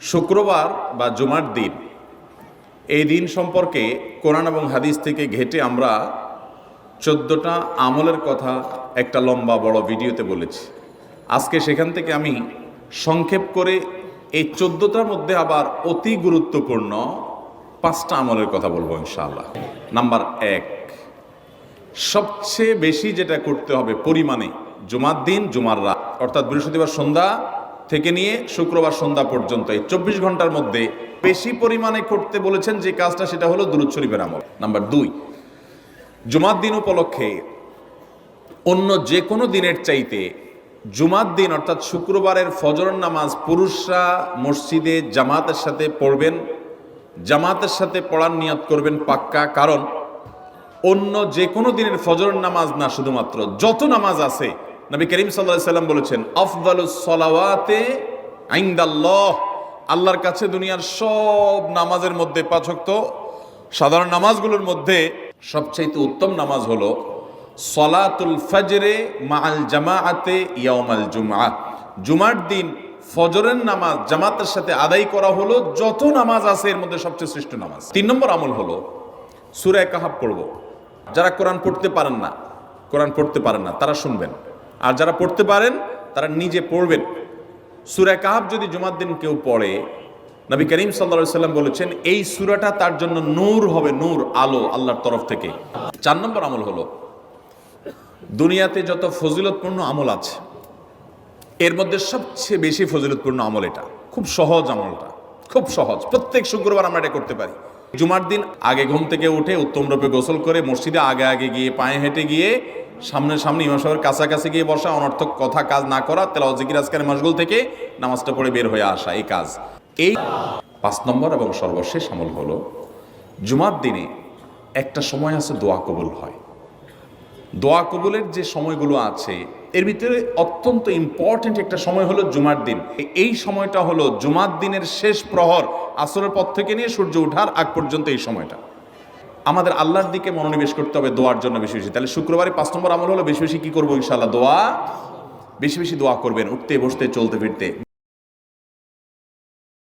শুক্রবার বা জুমার দিন। এই দিন সম্পর্কে কোরআন এবং হাদিস থেকে ঘেটে আমরা চোদ্দোটা আমলের কথা একটা লম্বা বড় ভিডিওতে বলেছি। আজকে সেখান থেকে আমি সংক্ষেপ করে এই চোদ্দোটার মধ্যে আবার অতি গুরুত্বপূর্ণ পাঁচটা আমলের কথা বলব ইনশাআল্লাহ। নাম্বার এক, সবচেয়ে বেশি যেটা করতে হবে পরিমাণে জুমার দিন, জুমার রাত, অর্থাৎ বৃহস্পতিবার সন্ধ্যা থেকে নিয়ে শুক্রবার সন্ধ্যা পর্যন্ত। এই চব্বিশ ঘণ্টার মধ্যে বেশি পরিমাণে করতে বলেছেন যে কাজটা সেটা হলো দুরুদ শরীফের আমল। নাম্বার দুই, জুমার দিন উপলক্ষে অন্য যে কোনো দিনের চাইতে জুমার দিন, অর্থাৎ শুক্রবারের ফজর নামাজ পুরুষরা মসজিদে জামাতের সাথে পড়বেন, জামাতের সাথে পড়ার নিয়ত করবেন পাক্কা। কারণ অন্য যে কোনো দিনের ফজর নামাজ না, শুধুমাত্র যত নামাজ আছে নবী করিম সাল্লাহ সাল্লাম বলেছেন আফদালুস সলাওয়াতে আইন্দাল্লাহ। আল্লাহর কাছে দুনিয়ার সব নামাজের মধ্যে পাচক সাধারণ নামাজগুলোর মধ্যে সবচাইতে উত্তম নামাজ হলো সলাতুল ফজরে মাআল জামাআতে ইয়াউমাল জুমআ। জুমার দিন ফজরের নামাজ জামাতের সাথে আদায় করা হলো, যত নামাজ আছে এর মধ্যে সবচেয়ে শ্রেষ্ঠ নামাজ। তিন নম্বর আমল হলো সুরায় কাহাব পড়ব। যারা কোরআন পড়তে পারেন না, কোরআন পড়তে পারেন না, তারা শুনবেন। আর যারা পড়তে পারেন, তারা নিজে পড়বেন। সুরায় কাহাব যদি জুমার দিন কেউ পড়ে, নবী করিম সাল্লা সাল্লাম বলেছেন, এই সুরাটা তার জন্য নূর হবে, নূর, আলো আল্লাহর তরফ থেকে। চার নম্বর আমল হলো, দুনিয়াতে যত ফজিলতপূর্ণ আমল আছে, এর মধ্যে সবচেয়ে বেশি ফজিলতপূর্ণ আমল এটা। খুব সহজ আমলটা, খুব সহজ। প্রত্যেক শুক্রবার আমরা এটা করতে পারি। জুমার দিন আগে ঘুম থেকে উঠে উত্তম রূপে গোসল করে মসজিদে আগে আগে গিয়ে পায়ে হেঁটে গিয়ে সামনে সামনে ইমাম সাহেবের কাছাকাছি গিয়ে বসা, অনর্থক কথা, কাজ না করা তেলাও জিকির আজকের মশগুল থেকে নামাজটা পড়ে বের হয়ে আসা, এই কাজ। এই পাঁচ নম্বর এবং সর্বশেষ আমল হলো, জুমার দিনে একটা সময় আছে দোয়া কবুল হয়। দোয়া কবুলের যে সময়গুলো আছে, এর ভিতরে অত্যন্ত ইম্পর্ট্যান্ট একটা সময় হলো জুমার দিন। এই সময়টা হলো জুমার দিনের শেষ প্রহর, আসরের পর থেকে নিয়ে সূর্য ওঠার আগ পর্যন্ত এই সময়টা। আমাদের আল্লাহর দিকে মনোনিবেশ করতে হবে দোয়ার জন্য বেশি বেশি। তাহলে শুক্রবারে পাঁচ নম্বর আমল হলো বেশি বেশি কী করব ইনশাল্লাহ দোয়া। বেশি বেশি দোয়া করবেন, উঠতে, বসতে, চলতে, ফিরতে।